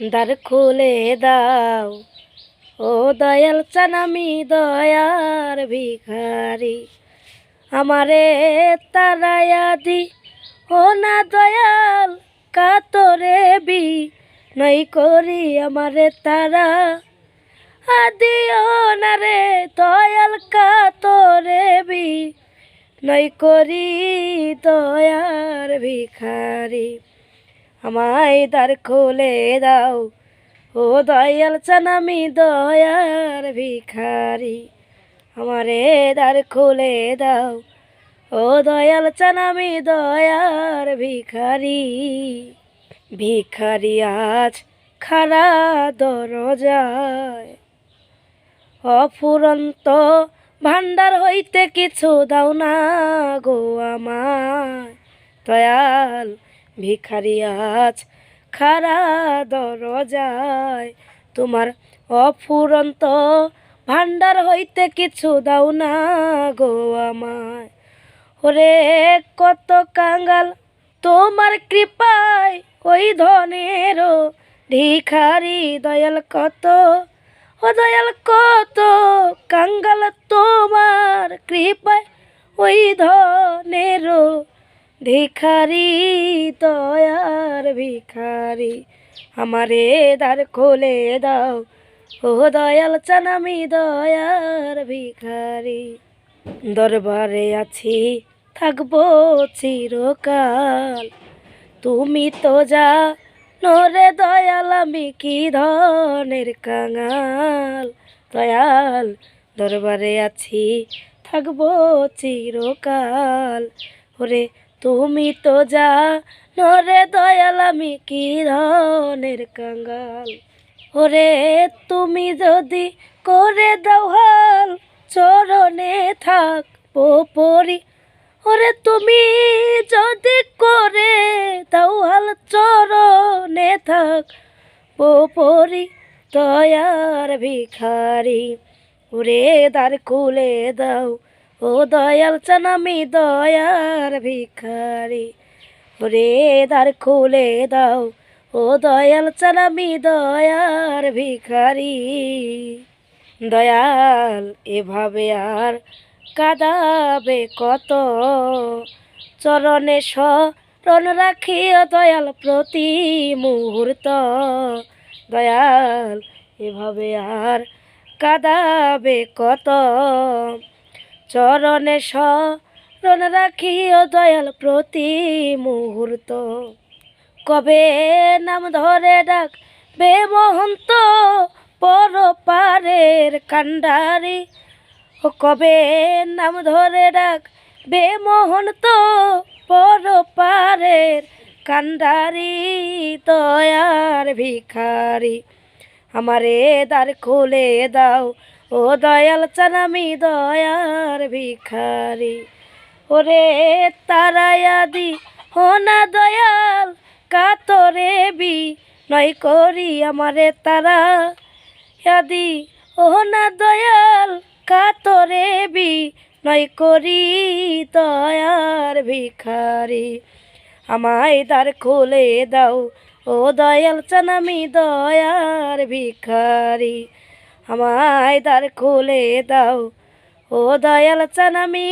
দ্বার খুলে দাও। ও দয়াল চানামি, দয়ার ভিখারি, আমারে তারায়া দি। ও না দয়াল, কাতরে বি, নই করি আমারে তারা। আদি ও না রে দয়াল, কাতরে বি, নই করি দয়ার ভিখারি। আমায় দ্বার খুলে দাও। ও দয়াল চানামি দয়ার ভিখারি, আমারে দ্বার খুলে দাও। ও দয়াল চানামি দয়ার ভিখারি ভিখারি আজ খারা দরজায়। অফুরন্ত ভান্ডার হইতে কিছু দাও না গো আমায়, দয়াল ভিখারি আজ খারা দরজায়। তোমার অফুরন্ত ভান্ডার হইতে কিছু দাও না গো আমায়। ওরে কত কাঙ্গাল, তোমার কৃপায় ওই ধনেরও ভিখারি দয়াল কত, ও দয়াল কত কাঙ্গাল, তোমার কৃপায় ওই ধনেরও ভিখারি, দয়ার ভিখারি, আমারে দ্বার খোলে দাও। ও দয়াল চানামি, দয়ার ভিখারি, দরবারে আছি, থাকব চিরকাল। তুমি তো যা নরে দয়াল, আমি কি ধনের কাঙাল? দয়াল, দরবারে আছি, থাকব চিরকাল। ওরে তুমি তো যা নরে দয়াল, আমি কি ধনের কাঙ্গাল ওরে তুমি যদি করে দাও হাল, চরণে থাক পরি। ওরে তুমি যদি করে দাও হাল, চরণে থাক পরি। দয়ার ভিখারি ওরে দ্বার খুলে দাও ও দয়াল চানামি দয়ার ভিখারি। ওরে দ্বার খুলে দাও, ও দয়াল চানামি দয়ার ভিখারি। দয়াল, এভাবে আর কাদাবে কত? চরণে শরণ রাখিও দয়াল প্রতি মুহূর্ত। দয়াল, এভাবে আর কাদাবে কত? চরণে শরণ রাখিও দয়াল প্রতি মুহূর্ত কবে নাম ধরে ডাক বে মহন্ত পর পারের কান্ডারি ও কবে নাম ধরে ডাক বে মহন্ত পর পারের কান্ডারি দয়ার ভিখারি, আমারে দ্বার খুলে দাও ও দয়াল চানামি দয়ার ভিখারি, ওরে তারায়াদি হো না দয়াল, কাতরে বি, নয় করি আমারে তারা আদি ও না দয়াল, কাতরে বি, নয় করি দয়ার ভিখারি। আমায় দ্বার খুলে দাও, ও দয়াল চানামি দয়ার ভিখারি। আমায় দ্বার খুলে দাও ও দয়াল চানামি।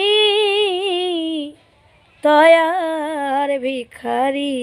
দয়ার ভিখারি।